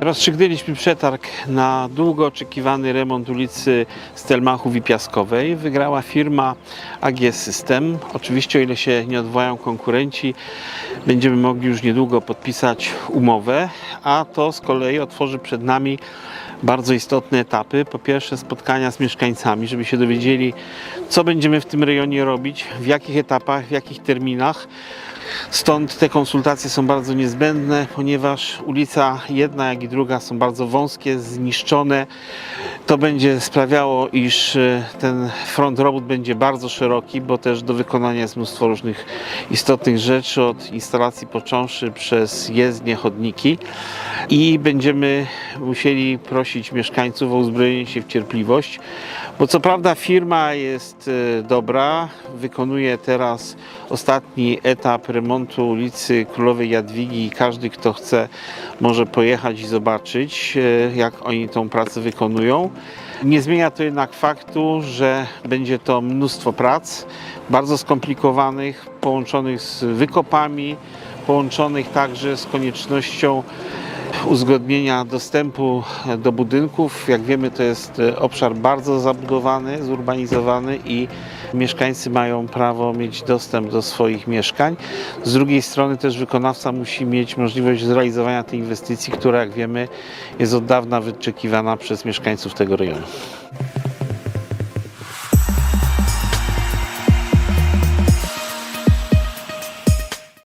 Rozstrzygnęliśmy przetarg na długo oczekiwany remont ulicy Stelmachów i Piaskowej. Wygrała firma AG System. Oczywiście o ile się nie odwołają konkurenci, będziemy mogli już niedługo podpisać umowę, a to z kolei otworzy przed nami bardzo istotne etapy. Po pierwsze spotkania z mieszkańcami, żeby się dowiedzieli, co będziemy w tym rejonie robić, w jakich etapach, w jakich terminach. Stąd te konsultacje są bardzo niezbędne, ponieważ ulica jedna, jak i druga są bardzo wąskie, zniszczone. To będzie sprawiało, iż e, ten front robót będzie bardzo szeroki, bo też do wykonania jest mnóstwo różnych istotnych rzeczy, od instalacji począwszy przez jezdnie, chodniki i będziemy musieli prosić mieszkańców o uzbrojenie się w cierpliwość, bo co prawda firma jest e, dobra, wykonuje teraz ostatni etap remontu ulicy Królowej Jadwigi i każdy, kto chce, może pojechać i zobaczyć, e, jak oni tą pracę wykonują. Nie zmienia to jednak faktu, że będzie to mnóstwo prac, bardzo skomplikowanych, połączonych z wykopami, połączonych także z koniecznością uzgodnienia dostępu do budynków. Jak wiemy, to jest e, obszar bardzo zabudowany, zurbanizowany i mieszkańcy mają prawo mieć dostęp do swoich mieszkań. Z drugiej strony też wykonawca musi mieć możliwość zrealizowania tej inwestycji, która jak wiemy jest od dawna wyczekiwana przez mieszkańców tego rejonu.